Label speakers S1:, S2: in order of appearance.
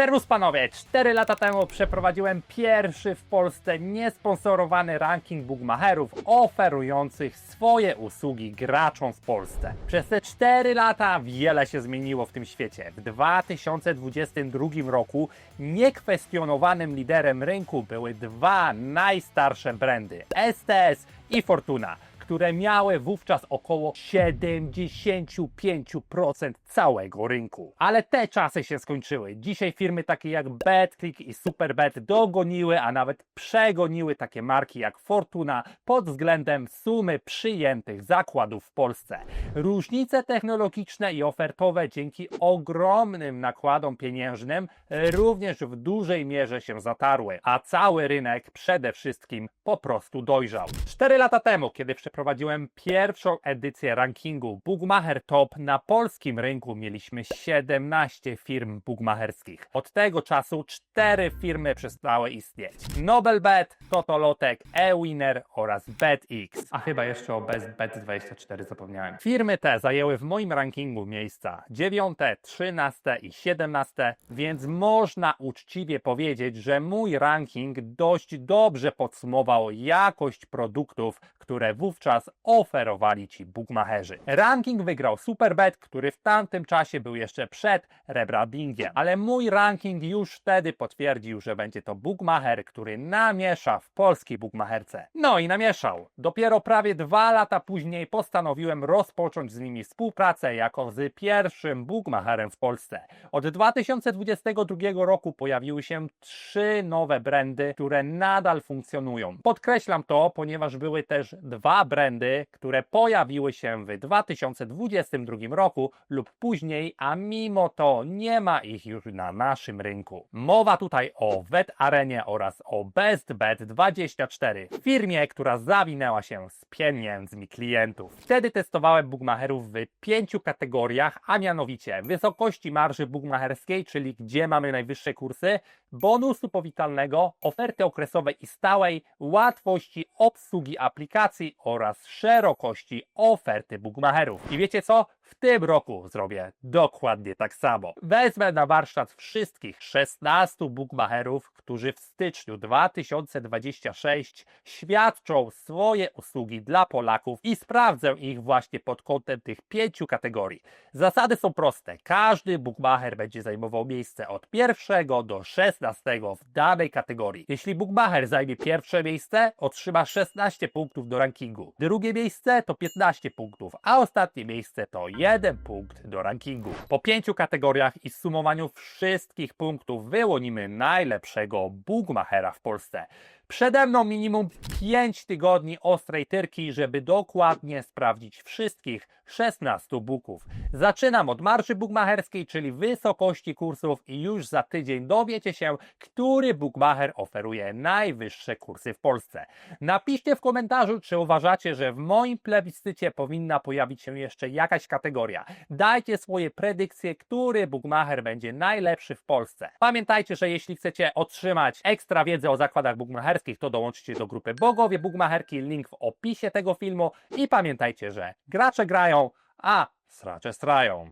S1: Serwus panowie, 4 lata temu przeprowadziłem pierwszy w Polsce niesponsorowany ranking bookmacherów oferujących swoje usługi graczom w Polsce. Przez te 4 lata wiele się zmieniło w tym świecie. W 2022 roku niekwestionowanym liderem rynku były dwa najstarsze brandy STS i Fortuna które miały wówczas około 75% całego rynku. Ale te czasy się skończyły. Dzisiaj firmy takie jak BetClick i SuperBet dogoniły, a nawet przegoniły takie marki jak Fortuna pod względem sumy przyjętych zakładów w Polsce. Różnice technologiczne i ofertowe dzięki ogromnym nakładom pieniężnym również w dużej mierze się zatarły, a cały rynek przede wszystkim po prostu dojrzał. Cztery lata temu, kiedy przeprowadziłem pierwszą edycję rankingu Bookmacher Top, na polskim rynku mieliśmy 17 firm bookmacherskich. Od tego czasu cztery firmy przestały istnieć. Nobelbet, Totolotek, eWinner oraz BetX. A chyba jeszcze o BestBet24 zapomniałem. Firmy te zajęły w moim rankingu miejsca 9, 13 i 17, więc można uczciwie powiedzieć, że mój ranking dość dobrze podsumował jakość produktów, które wówczas oferowali ci bookmacherzy. Ranking wygrał Superbet, który w tamtym czasie był jeszcze przed rebrandingiem, ale mój ranking już wtedy potwierdził, że będzie to bookmacher, który namiesza w polskiej bookmacherce. No i namieszał. Dopiero prawie dwa lata później postanowiłem rozpocząć z nimi współpracę jako z pierwszym bookmacherem w Polsce. Od 2022 roku pojawiły się trzy nowe brandy, które nadal funkcjonują. Podkreślam to, ponieważ były też dwa brandy, które pojawiły się w 2022 roku lub później, a mimo to nie ma ich już na naszym rynku. Mowa tutaj o Bet Arenie oraz o Best Bet 24, firmie, która zawinęła się z pieniędzmi klientów. Wtedy testowałem bookmacherów w pięciu kategoriach, a mianowicie wysokości marży bookmacherskiej, czyli gdzie mamy najwyższe kursy, bonusu powitalnego, oferty okresowej i stałej, łatwości obsługi aplikacji oraz szerokości oferty bookmacherów. I wiecie co? W tym roku zrobię dokładnie tak samo. Wezmę na warsztat wszystkich 16 bookmacherów, którzy w styczniu 2026 świadczą swoje usługi dla Polaków i sprawdzę ich właśnie pod kątem tych pięciu kategorii. Zasady są proste. Każdy bookmacher będzie zajmował miejsce od pierwszego do 16 w danej kategorii. Jeśli bookmacher zajmie pierwsze miejsce, otrzyma 16 punktów do rankingu. Drugie miejsce to 15 punktów, a ostatnie miejsce to 1 punkt do rankingu. Po pięciu kategoriach i sumowaniu wszystkich punktów wyłonimy najlepszego bookmachera w Polsce. Przede mną minimum 5 tygodni ostrej tyrki, żeby dokładnie sprawdzić wszystkich 16 booków. Zaczynam od marży bookmacherskiej, czyli wysokości kursów i już za tydzień dowiecie się, który bookmacher oferuje najwyższe kursy w Polsce. Napiszcie w komentarzu, czy uważacie, że w moim plebiscycie powinna pojawić się jeszcze jakaś kategoria. Dajcie swoje predykcje, który bookmacher będzie najlepszy w Polsce. Pamiętajcie, że jeśli chcecie otrzymać ekstra wiedzę o zakładach to dołączcie do grupy Bogowie Bookmacherki, link w opisie tego filmu i pamiętajcie, że gracze grają, a sracze strają.